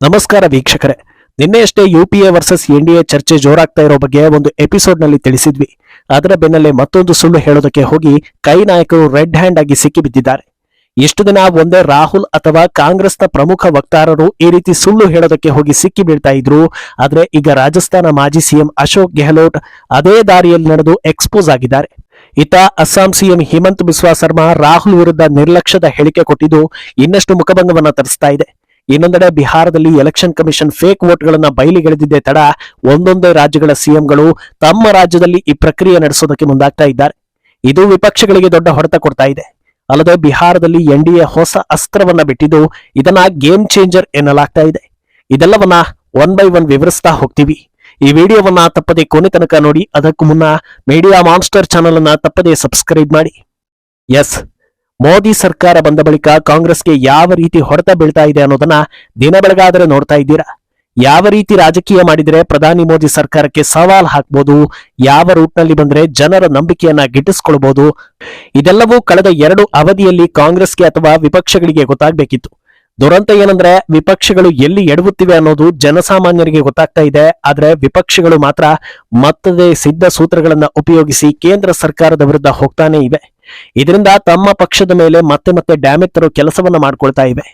ನಮಸ್ಕಾರ ವೀಕ್ಷಕರೇ. ನಿನ್ನೆಯಷ್ಟೇ U P A versus N D A ಚರ್ಚೆ ಜೋರಾಗ್ತಾ ಇರೋ ಬಗ್ಗೆ ಒಂದು ಎಪಿಸೋಡ್ನಲ್ಲಿ ತಿಳಿಸಿದ್ವಿ. ಅದರ ಬೆನ್ನಲ್ಲೇ ಮತ್ತೊಂದು ಸುಳ್ಳು ಹೇಳೋದಕ್ಕೆ ಹೋಗಿ ಕೈ ನಾಯಕರು ರೆಡ್ ಹ್ಯಾಂಡ್ ಆಗಿ ಸಿಕ್ಕಿಬಿದ್ದಿದ್ದಾರೆ ಇಷ್ಟು ದಿನ ಒಂದೇ ರಾಹುಲ್ ಅಥವಾ ಕಾಂಗ್ರೆಸ್ನ ಪ್ರಮುಖ ವಕ್ತಾರರು ಈ ರೀತಿ ಸುಳ್ಳು ಹೇಳೋದಕ್ಕೆ ಹೋಗಿ ಸಿಕ್ಕಿ ಬೀಳ್ತಾ ಇದ್ರು. ಆದ್ರೆ ಈಗ ರಾಜಸ್ಥಾನ ಮಾಜಿ ಸಿಎಂ ಅಶೋಕ್ ಗೆಹ್ಲೋಟ್ ಅದೇ ದಾರಿಯಲ್ಲಿ ನಡೆದು ಎಕ್ಸ್ಪೋಸ್ ಆಗಿದ್ದಾರೆ. ಇತ ಅಸ್ಸಾಂ ಸಿಎಂ ಹಿಮಂತ್ ಬಿಸ್ವಾ ಶರ್ಮಾ ರಾಹುಲ್ ವಿರುದ್ಧ ನಿರ್ಲಕ್ಷ್ಯದ ಹೇಳಿಕೆ ಕೊಟ್ಟಿದ್ದು ಇನ್ನಷ್ಟು ಮುಖಭಂಗವನ್ನ ತರಿಸ್ತಾ ಇದೆ. ಇನ್ನೊಂದೆಡೆ ಬಿಹಾರದಲ್ಲಿ ಎಲೆಕ್ಷನ್ ಕಮಿಷನ್ ಫೇಕ್ ವೋಟ್ಗಳನ್ನ ಬಯಲಿಗೆಳೆದಿದ್ದೇ ತಡ ಒಂದೊಂದೇ ರಾಜ್ಯಗಳ ಸಿಎಂಗಳು ತಮ್ಮ ರಾಜ್ಯದಲ್ಲಿ ಈ ಪ್ರಕ್ರಿಯೆ ನಡೆಸೋದಕ್ಕೆ ಮುಂದಾಗ್ತಾ ಇದ್ದಾರೆ. ಇದು ವಿಪಕ್ಷಗಳಿಗೆ ದೊಡ್ಡ ಹೊಡೆತ ಕೊಡ್ತಾ ಇದೆ. ಅಲ್ಲದೆ ಬಿಹಾರದಲ್ಲಿ ಎನ್ಡಿಎ ಹೊಸ ಅಸ್ತ್ರವನ್ನ ಬಿಟ್ಟಿದ್ದು ಇದನ್ನ ಗೇಮ್ ಚೇಂಜರ್ ಎನ್ನಲಾಗ್ತಾ ಇದೆ. ಇದೆಲ್ಲವನ್ನ ಒನ್ ಬೈ ಒನ್ ವಿವರಿಸ್ತಾ ಹೋಗ್ತೀವಿ. ಈ ವಿಡಿಯೋವನ್ನ ತಪ್ಪದೆ ಕೊನೆ ತನಕ ನೋಡಿ, ಅದಕ್ಕೂ ಮುನ್ನ ಮೀಡಿಯಾ ಮಾನ್ಸ್ಟರ್ ಚಾನೆಲ್ ಅನ್ನ ತಪ್ಪದೆ ಸಬ್ಸ್ಕ್ರೈಬ್ ಮಾಡಿ. ಎಸ್ ಮೋದಿ ಸರ್ಕಾರ ಬಂದ ಬಳಿಕ ಕಾಂಗ್ರೆಸ್ಗೆ ಯಾವ ರೀತಿ ಹೊಡೆತ ಬೀಳ್ತಾ ಇದೆ ಅನ್ನೋದನ್ನ ದಿನ ಬೆಳಗಾದರೆ ನೋಡ್ತಾ ಇದ್ದೀರಾ? ಯಾವ ರೀತಿ ರಾಜಕೀಯ ಮಾಡಿದ್ರೆ ಪ್ರಧಾನಿ ಮೋದಿ ಸರ್ಕಾರಕ್ಕೆ ಸವಾಲ್ ಹಾಕ್ಬೋದು? ಯಾವ ರೂಟ್ನಲ್ಲಿ ಬಂದ್ರೆ ಜನರ ನಂಬಿಕೆಯನ್ನ ಗಿಟ್ಟಿಸ್ಕೊಳ್ಬಹುದು ಇದೆಲ್ಲವೂ ಕಳೆದ ಎರಡು ಅವಧಿಯಲ್ಲಿ ಕಾಂಗ್ರೆಸ್ಗೆ ಅಥವಾ ವಿಪಕ್ಷಗಳಿಗೆ ಗೊತ್ತಾಗಬೇಕಿತ್ತು. ದುರಂತ ಏನಂದ್ರೆ ವಿಪಕ್ಷಗಳು ಎಲ್ಲಿ ಎಡವುತ್ತಿವೆ ಅನ್ನೋದು ಜನಸಾಮಾನ್ಯರಿಗೆ ಗೊತ್ತಾಗ್ತಾ ಇದೆ. ಆದ್ರೆ ವಿಪಕ್ಷಗಳು ಮಾತ್ರ ಮತ್ತದೇ ಸಿದ್ಧ ಸೂತ್ರಗಳನ್ನ ಉಪಯೋಗಿಸಿ ಕೇಂದ್ರ ಸರ್ಕಾರದ ವಿರುದ್ಧ ಹೋಗ್ತಾನೆ ಇವೆ. ಇದರಿಂದ ತಮ್ಮ ಪಕ್ಷದ ಮೇಲೆ ಮತ್ತೆ ಮತ್ತೆ ಡ್ಯಾಮೇಜ್ ತರೋ ಕೆಲಸವನ್ನ ಮಾಡ್ಕೊಳ್ತಾ ಇವೆ.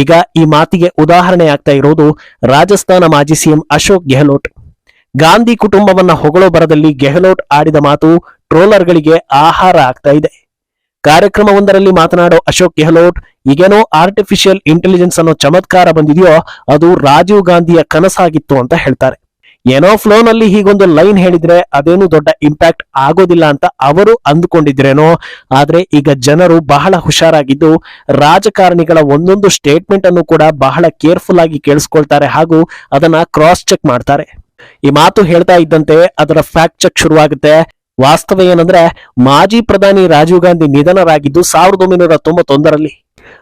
ಈಗ ಈ ಮಾತಿಗೆ ಉದಾಹರಣೆ ಆಗ್ತಾ ಇರೋದು ರಾಜಸ್ಥಾನ ಮಾಜಿ ಸಿಎಂ ಅಶೋಕ್ ಗೆಹ್ಲೋಟ್. ಗಾಂಧಿ ಕುಟುಂಬವನ್ನ ಹೊಗಳೋ ಬರದಲ್ಲಿ ಗೆಹ್ಲೋಟ್ ಆಡಿದ ಮಾತು ಟ್ರೋಲರ್ಗಳಿಗೆ ಆಹಾರ ಆಗ್ತಾ ಇದೆ. ಕಾರ್ಯಕ್ರಮವೊಂದರಲ್ಲಿ ಮಾತನಾಡೋ ಅಶೋಕ್ ಗೆಹ್ಲೋಟ್, ಈಗೇನೋ ಆರ್ಟಿಫಿಷಿಯಲ್ ಇಂಟೆಲಿಜೆನ್ಸ್ ಅನ್ನೋ ಚಮತ್ಕಾರ ಬಂದಿದೆಯೋ ಅದು ರಾಜೀವ್ ಗಾಂಧಿಯ ಕನಸಾಗಿತ್ತು ಅಂತ ಹೇಳ್ತಾರೆ. ಏನೋ ಫ್ಲೋ ನಲ್ಲಿ ಹೀಗೊಂದು ಲೈನ್ ಹೇಳಿದ್ರೆ ಅದೇನು ದೊಡ್ಡ ಇಂಪ್ಯಾಕ್ಟ್ ಆಗೋದಿಲ್ಲ ಅಂತ ಅವರು ಅಂದುಕೊಂಡಿದ್ರೇನೋ? ಆದ್ರೆ ಈಗ ಜನರು ಬಹಳ ಹುಷಾರಾಗಿದ್ದು ರಾಜಕಾರಣಿಗಳ ಒಂದೊಂದು ಸ್ಟೇಟ್ಮೆಂಟ್ ಅನ್ನು ಕೂಡ ಬಹಳ ಕೇರ್ಫುಲ್ ಆಗಿ ಕೇಳಿಸ್ಕೊಳ್ತಾರೆ ಹಾಗೂ ಅದನ್ನ ಕ್ರಾಸ್ ಚೆಕ್ ಮಾಡ್ತಾರೆ. ಈ ಮಾತು ಹೇಳ್ತಾ ಇದ್ದಂತೆ ಅದರ ಫ್ಯಾಕ್ಟ್ ಚೆಕ್ ಶುರುವಾಗುತ್ತೆ. ವಾಸ್ತವ ಏನಂದ್ರೆ ಮಾಜಿ ಪ್ರಧಾನಿ ರಾಜೀವ್ ಗಾಂಧಿ ನಿಧನರಾಗಿದ್ದು ಸಾವಿರದ ಒಂಬೈನೂರ ತೊಂಬತ್ತೊಂದರಲ್ಲಿ.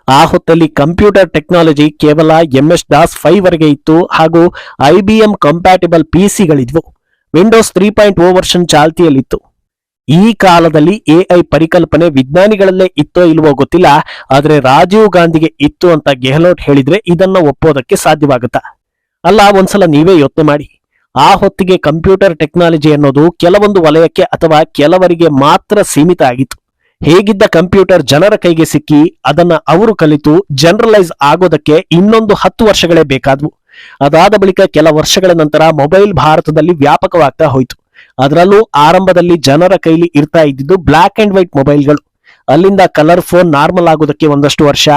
ಆ ಹೊತ್ತಲ್ಲಿ ಕಂಪ್ಯೂಟರ್ ಟೆಕ್ನಾಲಜಿ ಕೇವಲ ಎಂ ಎಸ್ ಡಾಸ್ ಫೈವ್ ವರೆಗೆ ಇತ್ತು ಹಾಗೂ IBM compatible ಪಿಸಿಗಳಿದ್ವು Windows three point O version ಚಾಲ್ತಿಯಲ್ಲಿತ್ತು. ಈ ಕಾಲದಲ್ಲಿ ಎಐ ಪರಿಕಲ್ಪನೆ ವಿಜ್ಞಾನಿಗಳಲ್ಲೇ ಇತ್ತೋ ಇಲ್ವೋ ಗೊತ್ತಿಲ್ಲ, ಆದರೆ ರಾಜೀವ್ ಗಾಂಧಿಗೆ ಇತ್ತು ಅಂತ ಗೆಹ್ಲೋಟ್ ಹೇಳಿದ್ರೆ ಇದನ್ನ ಒಪ್ಪೋದಕ್ಕೆ ಸಾಧ್ಯವಾಗುತ್ತಾ? ಅಲ್ಲ, ಒಂದ್ಸಲ ನೀವೇ ಯೋಚನೆ ಮಾಡಿ. ಆ ಹೊತ್ತಿಗೆ ಕಂಪ್ಯೂಟರ್ ಟೆಕ್ನಾಲಜಿ ಅನ್ನೋದು ಕೆಲವೊಂದು ವಲಯಕ್ಕೆ ಅಥವಾ ಕೆಲವರಿಗೆ ಮಾತ್ರ ಸೀಮಿತ ಆಗಿತ್ತು. ಹೇಗಿದ್ದ ಕಂಪ್ಯೂಟರ್ ಜನರ ಕೈಗೆ ಸಿಕ್ಕಿ ಅದನ್ನ ಅವರು ಕಲಿತು ಜನರಲೈಸ್ ಆಗೋದಕ್ಕೆ ಇನ್ನೊಂದು ಹತ್ತು ವರ್ಷಗಳೇ ಬೇಕಾದ್ವು. ಅದಾದ ಬಳಿಕ ಕೆಲ ವರ್ಷಗಳ ನಂತರ ಮೊಬೈಲ್ ಭಾರತದಲ್ಲಿ ವ್ಯಾಪಕವಾಗ್ತಾ ಹೋಯಿತು. ಅದರಲ್ಲೂ ಆರಂಭದಲ್ಲಿ ಜನರ ಕೈಲಿ ಇರ್ತಾ ಇದ್ದಿದ್ದು ಬ್ಲಾಕ್ ಅಂಡ್ ವೈಟ್ ಮೊಬೈಲ್ಗಳು. ಅಲ್ಲಿಂದ ಕಲರ್ ಫೋನ್ ನಾರ್ಮಲ್ ಆಗೋದಕ್ಕೆ ಒಂದಷ್ಟು ವರ್ಷ.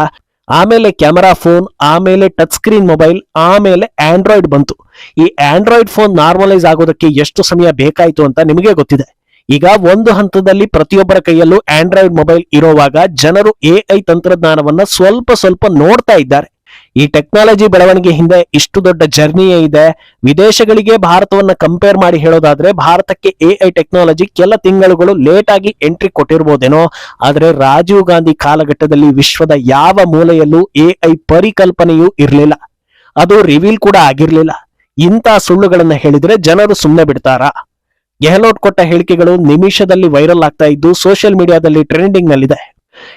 ಆಮೇಲೆ ಕ್ಯಾಮರಾ ಫೋನ್, ಆಮೇಲೆ ಟಚ್ ಸ್ಕ್ರೀನ್ ಮೊಬೈಲ್, ಆಮೇಲೆ ಆಂಡ್ರಾಯ್ಡ್ ಬಂತು. ಈ ಆಂಡ್ರಾಯ್ಡ್ ಫೋನ್ ನಾರ್ಮಲೈಸ್ ಆಗೋದಕ್ಕೆ ಎಷ್ಟು ಸಮಯ ಬೇಕಾಯಿತು ಅಂತ ನಿಮಗೆ ಗೊತ್ತಿದೆ. ಈಗ ಒಂದು ಹಂತದಲ್ಲಿ ಪ್ರತಿಯೊಬ್ಬರ ಕೈಯಲ್ಲೂ ಆಂಡ್ರಾಯ್ಡ್ ಮೊಬೈಲ್ ಇರುವಾಗ ಜನರು ಎಐ ತಂತ್ರಜ್ಞಾನವನ್ನ ಸ್ವಲ್ಪ ಸ್ವಲ್ಪ ನೋಡ್ತಾ ಇದ್ದಾರೆ. ಈ ಟೆಕ್ನಾಲಜಿ ಬೆಳವಣಿಗೆ ಹಿಂದೆ ಇಷ್ಟು ದೊಡ್ಡ ಜರ್ನಿಯೇ ಇದೆ. ವಿದೇಶಗಳಿಗೆ ಭಾರತವನ್ನ ಕಂಪೇರ್ ಮಾಡಿ ಹೇಳೋದಾದ್ರೆ ಭಾರತಕ್ಕೆ ಎಐ ಟೆಕ್ನಾಲಜಿ ಕೆಲ ತಿಂಗಳುಗಳು ಲೇಟ್ ಆಗಿ ಎಂಟ್ರಿ ಕೊಟ್ಟಿರ್ಬೋದೇನೋ. ಆದ್ರೆ ರಾಜೀವ್ ಗಾಂಧಿ ಕಾಲಘಟ್ಟದಲ್ಲಿ ವಿಶ್ವದ ಯಾವ ಮೂಲೆಯಲ್ಲೂ ಎಐ ಪರಿಕಲ್ಪನೆಯೂ ಇರಲಿಲ್ಲ. ಅದು ರಿವೀಲ್ ಕೂಡ ಆಗಿರ್ಲಿಲ್ಲ. ಇಂಥ ಸುಳ್ಳುಗಳನ್ನ ಹೇಳಿದ್ರೆ ಜನರು ಸುಮ್ಮನೆ ಬಿಡ್ತಾರಾ? ಗೆಹ್ಲೋಟ್ ಕೊಟ್ಟ ಹೇಳಿಕೆಗಳು ನಿಮಿಷದಲ್ಲಿ ವೈರಲ್ ಆಗ್ತಾ ಇದ್ದು ಸೋಷಿಯಲ್ ಮೀಡಿಯಾದಲ್ಲಿ ಟ್ರೆಂಡಿಂಗ್ ನಲ್ಲಿದೆ.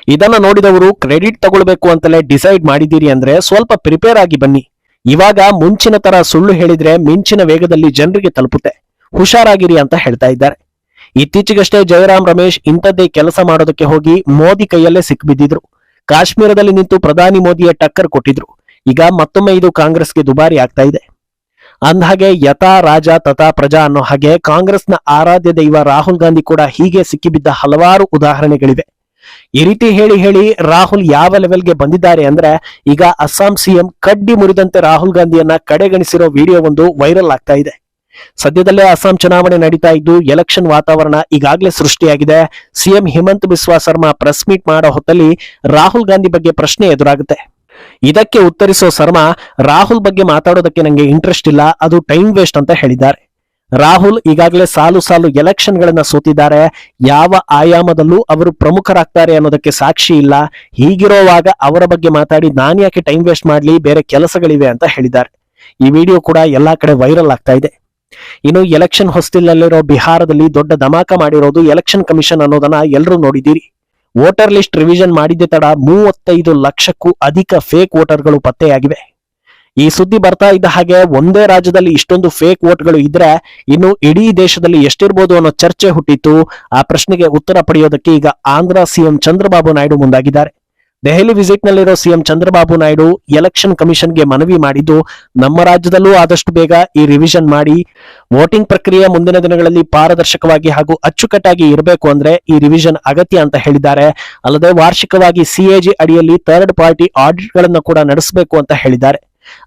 ಇದನ್ನ ನೋಡಿದವರು ಕ್ರೆಡಿಟ್ ತಗೊಳ್ಬೇಕು ಅಂತಲೇ ಡಿಸೈಡ್ ಮಾಡಿದ್ದೀರಿ ಅಂದ್ರೆ ಸ್ವಲ್ಪ ಪ್ರಿಪೇರ್ ಆಗಿ ಬನ್ನಿ. ಇವಾಗ ಮುಂಚಿನ ತರ ಸುಳ್ಳು ಹೇಳಿದ್ರೆ ಮಿಂಚಿನ ವೇಗದಲ್ಲಿ ಜನರಿಗೆ ತಲುಪುತ್ತೆ. ಹುಷಾರಾಗಿರಿ ಅಂತ ಹೇಳ್ತಾ ಇದ್ದಾರೆ. ಇತ್ತೀಚೆಗಷ್ಟೇ ಜಯರಾಮ್ ರಮೇಶ್ ಇಂಥದ್ದೇ ಕೆಲಸ ಮಾಡೋದಕ್ಕೆ ಹೋಗಿ ಮೋದಿ ಕೈಯಲ್ಲೇ ಸಿಕ್ಬಿದ್ದಿದ್ರು. ಕಾಶ್ಮೀರದಲ್ಲಿ ನಿಂತು ಪ್ರಧಾನಿ ಮೋದಿಯ ಟಕ್ಕರ್ ಕೊಟ್ಟಿದ್ರು. ಈಗ ಮತ್ತೊಮ್ಮೆ ಇದು ಕಾಂಗ್ರೆಸ್ಗೆ ದುಬಾರಿ ಆಗ್ತಾ ಇದೆ. ಅಂದಹಾಗೆ ಯಥಾ ರಾಜ ತಥಾ ಪ್ರಜಾ ಅನ್ನೋ ಹಾಗೆ ಕಾಂಗ್ರೆಸ್ನ ಆರಾಧ್ಯ ದೈವ ರಾಹುಲ್ ಗಾಂಧಿ ಕೂಡ ಹೀಗೆ ಸಿಕ್ಕಿಬಿದ್ದ ಹಲವಾರು ಉದಾಹರಣೆಗಳಿವೆ. ಈ ರೀತಿ ಹೇಳಿ ಹೇಳಿ ರಾಹುಲ್ ಯಾವ ಲೆವೆಲ್ಗೆ ಬಂದಿದ್ದಾರೆ ಅಂದ್ರೆ ಈಗ ಅಸ್ಸಾಂ ಸಿಎಂ ಕಡ್ಡಿ ಮುರಿದಂತೆ ರಾಹುಲ್ ಗಾಂಧಿಯನ್ನ ಕಡೆಗಣಿಸಿರೋ ವಿಡಿಯೋ ಒಂದು ವೈರಲ್ ಆಗ್ತಾ ಇದೆ. ಸದ್ಯದಲ್ಲೇ ಅಸ್ಸಾಂ ಚುನಾವಣೆ ನಡೀತಾ ಇದ್ದು ಎಲೆಕ್ಷನ್ ವಾತಾವರಣ ಈಗಾಗಲೇ ಸೃಷ್ಟಿಯಾಗಿದೆ. CM Himanta Biswa Sarma press meet ಮಾಡೋ ಹೊತ್ತಲ್ಲಿ ರಾಹುಲ್ ಗಾಂಧಿ ಬಗ್ಗೆ ಪ್ರಶ್ನೆ ಎದುರಾಗುತ್ತೆ. ಇದಕ್ಕೆ ಉತ್ತರಿಸೋ ಶರ್ಮಾ, ರಾಹುಲ್ ಬಗ್ಗೆ ಮಾತಾಡೋದಕ್ಕೆ ನಂಗೆ ಇಂಟ್ರೆಸ್ಟ್ ಇಲ್ಲ, ಅದು ಟೈಮ್ ವೇಸ್ಟ್ ಅಂತ ಹೇಳಿದ್ದಾರೆ. ರಾಹುಲ್ ಈಗಾಗಲೇ ಸಾಲು ಸಾಲು ಎಲೆಕ್ಷನ್ ಗಳನ್ನ ಸೋತಿದ್ದಾರೆ, ಯಾವ ಆಯಾಮದಲ್ಲೂ ಅವರು ಪ್ರಮುಖರಾಗ್ತಾರೆ ಅನ್ನೋದಕ್ಕೆ ಸಾಕ್ಷಿ ಇಲ್ಲ, ಹೀಗಿರೋವಾಗ ಅವರ ಬಗ್ಗೆ ಮಾತಾಡಿ ನಾನ್ ಯಾಕೆ ಟೈಮ್ ವೇಸ್ಟ್ ಮಾಡ್ಲಿ, ಬೇರೆ ಕೆಲಸಗಳಿವೆ ಅಂತ ಹೇಳಿದ್ದಾರೆ. ಈ ವಿಡಿಯೋ ಕೂಡ ಎಲ್ಲಾ ಕಡೆ ವೈರಲ್ ಆಗ್ತಾ ಇದೆ. ಇನ್ನು ಎಲೆಕ್ಷನ್ ಹೊಸ್ತಿಲಲ್ಲಿರೋ ಬಿಹಾರದಲ್ಲಿ ದೊಡ್ಡ ಧಮಾಕ ಮಾಡಿರೋದು ಎಲೆಕ್ಷನ್ ಕಮಿಷನ್ ಅನ್ನೋದನ್ನ ಎಲ್ಲರೂ ನೋಡಿದ್ದೀರಿ. ವೋಟರ್ ಲಿಸ್ಟ್ ರಿವಿಷನ್ ಮಾಡಿದ್ದೆ ತಡ ಮೂವತ್ತೈದು ಲಕ್ಷಕ್ಕೂ ಅಧಿಕ ಫೇಕ್ ವೋಟರ್ಗಳು ಪತ್ತೆಯಾಗಿವೆ. ಈ ಸುದ್ದಿ ಬರ್ತಾ ಇದ್ದ ಹಾಗೆ ಒಂದೇ ರಾಜ್ಯದಲ್ಲಿ ಇಷ್ಟೊಂದು ಫೇಕ್ ವೋಟ್ಗಳು ಇದ್ರೆ ಇನ್ನು ಇಡೀ ದೇಶದಲ್ಲಿ ಎಷ್ಟಿರ್ಬೋದು ಅನ್ನೋ ಚರ್ಚೆ ಹುಟ್ಟಿತ್ತು. ಆ ಪ್ರಶ್ನೆಗೆ ಉತ್ತರ ಪಡೆಯೋದಕ್ಕೆ ಈಗ ಆಂಧ್ರ ಸಿಎಂ ಚಂದ್ರಬಾಬು ನಾಯ್ಡು ಮುಂದಾಗಿದ್ದಾರೆ. ದೆಹಲಿ ವಿಸಿಟ್ ನಲ್ಲಿರೋ ಸಿಎಂ ಚಂದ್ರಬಾಬು ನಾಯ್ಡು ಎಲೆಕ್ಷನ್ ಕಮಿಷನ್ಗೆ ಮನವಿ ಮಾಡಿದ್ದು, ನಮ್ಮ ರಾಜ್ಯದಲ್ಲೂ ಆದಷ್ಟು ಬೇಗ ಈ ರಿವಿಷನ್ ಮಾಡಿ, ವೋಟಿಂಗ್ ಪ್ರಕ್ರಿಯೆ ಮುಂದಿನ ದಿನಗಳಲ್ಲಿ ಪಾರದರ್ಶಕವಾಗಿ ಹಾಗೂ ಅಚ್ಚುಕಟ್ಟಾಗಿ ಇರಬೇಕು ಅಂದ್ರೆ ಈ ರಿವಿಷನ್ ಅಗತ್ಯ ಅಂತ ಹೇಳಿದ್ದಾರೆ. ಅಲ್ಲದೆ ವಾರ್ಷಿಕವಾಗಿ ಸಿಎಜಿ ಅಡಿಯಲ್ಲಿ ಥರ್ಡ್ ಪಾರ್ಟಿ ಆಡಿಟ್ಗಳನ್ನು ಕೂಡ ನಡೆಸಬೇಕು ಅಂತ ಹೇಳಿದ್ದಾರೆ.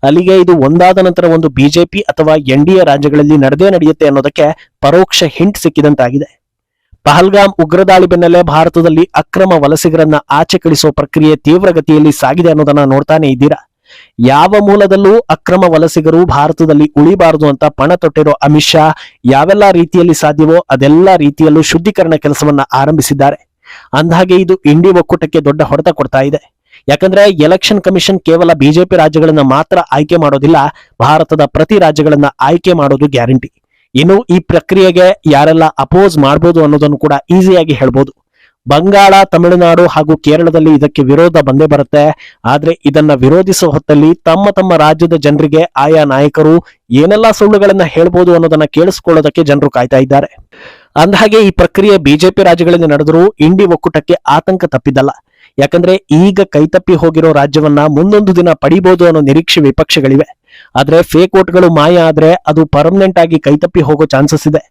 ಅಲ್ಲಿಗೆ ಇದು ಒಂದಾದ ನಂತರ ಒಂದು ಬಿಜೆಪಿ ಅಥವಾ ಎನ್ಡಿಎ ರಾಜ್ಯಗಳಲ್ಲಿ ನಡೆದೇ ನಡೆಯುತ್ತೆ ಅನ್ನೋದಕ್ಕೆ ಪರೋಕ್ಷ ಹಿಂಟ್ ಸಿಕ್ಕಿದಂತಾಗಿದೆ. ಪಹಲ್ಗಾಮ್ ಉಗ್ರದಾಳಿ ಬೆನ್ನಲ್ಲೇ ಭಾರತದಲ್ಲಿ ಅಕ್ರಮ ವಲಸಿಗರನ್ನ ಆಚೆ ಕಳಿಸುವ ಪ್ರಕ್ರಿಯೆ ತೀವ್ರಗತಿಯಲ್ಲಿ ಸಾಗಿದೆ ಅನ್ನೋದನ್ನ ನೋಡ್ತಾನೆ ಇದ್ದೀರಾ? ಯಾವ ಮೂಲದಲ್ಲೂ ಅಕ್ರಮ ವಲಸಿಗರು ಭಾರತದಲ್ಲಿ ಉಳಿಬಾರದು ಅಂತ ಪಣ ತೊಟ್ಟಿರೋ ಅಮಿತ್ ಶಾ ಯಾವೆಲ್ಲ ರೀತಿಯಲ್ಲಿ ಸಾಧ್ಯವೋ ಅದೆಲ್ಲ ರೀತಿಯಲ್ಲೂ ಶುದ್ಧೀಕರಣ ಕೆಲಸವನ್ನ ಆರಂಭಿಸಿದ್ದಾರೆ. ಅಂದಹಾಗೆ ಇದು ಇಂಡಿ ಒಕ್ಕೂಟಕ್ಕೆ ದೊಡ್ಡ ಹೊಡೆತ ಕೊಡ್ತಾ ಇದೆ. ಯಾಕಂದ್ರೆ ಎಲೆಕ್ಷನ್ ಕಮಿಷನ್ ಕೇವಲ ಬಿಜೆಪಿ ರಾಜ್ಯಗಳನ್ನ ಮಾತ್ರ ಆಯ್ಕೆ ಮಾಡೋದಿಲ್ಲ, ಭಾರತದ ಪ್ರತಿ ರಾಜ್ಯಗಳನ್ನ ಆಯ್ಕೆ ಮಾಡೋದು ಗ್ಯಾರಂಟಿ. ಇನ್ನು ಈ ಪ್ರಕ್ರಿಯೆಗೆ ಯಾರೆಲ್ಲ ಅಪೋಸ್ ಮಾಡಬಹುದು ಅನ್ನೋದನ್ನು ಕೂಡ ಈಸಿಯಾಗಿ ಹೇಳ್ಬೋದು. ಬಂಗಾಳ, ತಮಿಳುನಾಡು ಹಾಗೂ ಕೇರಳದಲ್ಲಿ ಇದಕ್ಕೆ ವಿರೋಧ ಬಂದೇ ಬರುತ್ತೆ. ಆದ್ರೆ ಇದನ್ನ ವಿರೋಧಿಸುವ ಹೊತ್ತಲ್ಲಿ ತಮ್ಮ ತಮ್ಮ ರಾಜ್ಯದ ಜನರಿಗೆ ಆಯಾ ನಾಯಕರು ಏನೆಲ್ಲಾ ಸುಳ್ಳುಗಳನ್ನ ಹೇಳ್ಬೋದು ಅನ್ನೋದನ್ನ ಕೇಳಿಸ್ಕೊಳ್ಳೋದಕ್ಕೆ ಜನರು ಕಾಯ್ತಾ ಇದ್ದಾರೆ. ಅಂದಹಾಗೆ ಈ ಪ್ರಕ್ರಿಯೆ ಬಿಜೆಪಿ ರಾಜ್ಯಗಳಲ್ಲಿ ನಡೆದರೂ ಇಂಡಿ ಒಕ್ಕೂಟಕ್ಕೆ ಆತಂಕ ತಪ್ಪಿದ್ದಲ್ಲ. ಯಾಕಂದ್ರೆ ಈಗ ಕೈತಪ್ಪಿ ಹೋಗಿರೋ ರಾಜ್ಯವನ್ನ ಮುಂದೊಂದು ದಿನ ಪಡಿಬಹುದು ಅನ್ನೋ ನಿರೀಕ್ಷೆ ವಿಪಕ್ಷಗಳಿವೆ. ಆದ್ರೆ ಫೇಕ್ ಓಟ್ಗಳು ಮಾಯ ಆದ್ರೆ ಅದು ಪರ್ಮನೆಂಟ್ ಆಗಿ ಕೈತಪ್ಪಿ ಹೋಗೋ ಚಾನ್ಸಸ್ ಇದೆ.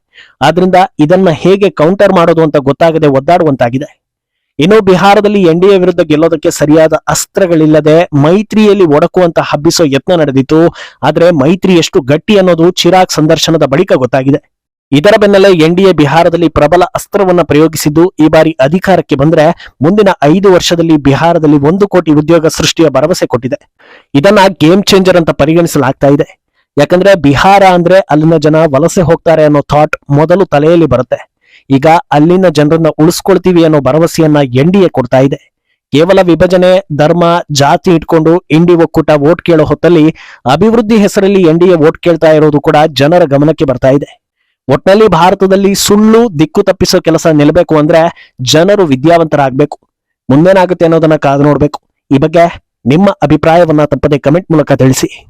ಆದ್ರಿಂದ ಇದನ್ನ ಹೇಗೆ ಕೌಂಟರ್ ಮಾಡೋದು ಅಂತ ಗೊತ್ತಾಗದೆ ಒದ್ದಾಡುವಂತಾಗಿದೆ. ಇನ್ನು ಬಿಹಾರದಲ್ಲಿ ಎನ್ ಡಿ ವಿರುದ್ಧ ಗೆಲ್ಲೋದಕ್ಕೆ ಸರಿಯಾದ ಅಸ್ತ್ರಗಳಿಲ್ಲದೆ ಮೈತ್ರಿಯಲ್ಲಿ ಒಡಕುವಂತ ಹಬ್ಬಿಸೋ ಯತ್ನ ನಡೆದಿತ್ತು. ಆದ್ರೆ ಮೈತ್ರಿ ಎಷ್ಟು ಗಟ್ಟಿ ಅನ್ನೋದು ಚಿರಾಗ್ ಸಂದರ್ಶನದ ಬಳಿಕ ಗೊತ್ತಾಗಿದೆ. ಇದರ ಬೆನ್ನಲ್ಲೇ ಎನ್ಡಿಎ ಬಿಹಾರದಲ್ಲಿ ಪ್ರಬಲ ಅಸ್ತ್ರವನ್ನ ಪ್ರಯೋಗಿಸಿದ್ದು, ಈ ಬಾರಿ ಅಧಿಕಾರಕ್ಕೆ ಬಂದ್ರೆ ಮುಂದಿನ ಐದು ವರ್ಷದಲ್ಲಿ ಬಿಹಾರದಲ್ಲಿ ಒಂದು ಕೋಟಿ ಉದ್ಯೋಗ ಸೃಷ್ಟಿಯ ಭರವಸೆ ಕೊಟ್ಟಿದೆ. ಇದನ್ನ ಗೇಮ್ ಚೇಂಜರ್ ಅಂತ ಪರಿಗಣಿಸಲಾಗ್ತಾ ಇದೆ. ಯಾಕಂದ್ರೆ ಬಿಹಾರ ಅಂದ್ರೆ ಅಲ್ಲಿನ ಜನ ವಲಸೆ ಹೋಗ್ತಾರೆ ಅನ್ನೋ ಥಾಟ್ ಮೊದಲು ತಲೆಯಲ್ಲಿ ಬರುತ್ತೆ. ಈಗ ಅಲ್ಲಿನ ಜನರನ್ನ ಉಳಿಸ್ಕೊಳ್ತೀವಿ ಅನ್ನೋ ಭರವಸೆಯನ್ನ ಎನ್ಡಿಎ ಕೊಡ್ತಾ ಇದೆ. ಕೇವಲ ವಿಭಜನೆ, ಧರ್ಮ, ಜಾತಿ ಇಟ್ಕೊಂಡು ಇಂಡಿ ಒಕ್ಕೂಟ ವೋಟ್ ಕೇಳೋ ಹೊತ್ತಲ್ಲಿ ಅಭಿವೃದ್ಧಿ ಹೆಸರಲ್ಲಿ ಎನ್ಡಿಎ ವೋಟ್ ಕೇಳ್ತಾ ಇರೋದು ಕೂಡ ಜನರ ಗಮನಕ್ಕೆ ಬರ್ತಾ ಇದೆ. ಒಟ್ನಲ್ಲಿ ಭಾರತದಲ್ಲಿ ಸುಳ್ಳು ದಿಕ್ಕು ತಪ್ಪಿಸೋ ಕೆಲಸ ನಿಲ್ಲಬೇಕು ಅಂದ್ರೆ ಜನರು ವಿದ್ಯಾವಂತರಾಗಬೇಕು. ಮುಂದೇನಾಗುತ್ತೆ ಅನ್ನೋದನ್ನ ಕಾದು ನೋಡ್ಬೇಕು. ಈ ಬಗ್ಗೆ ನಿಮ್ಮ ಅಭಿಪ್ರಾಯವನ್ನ ತಪ್ಪದೆ ಕಮೆಂಟ್ ಮೂಲಕ ತಿಳಿಸಿ.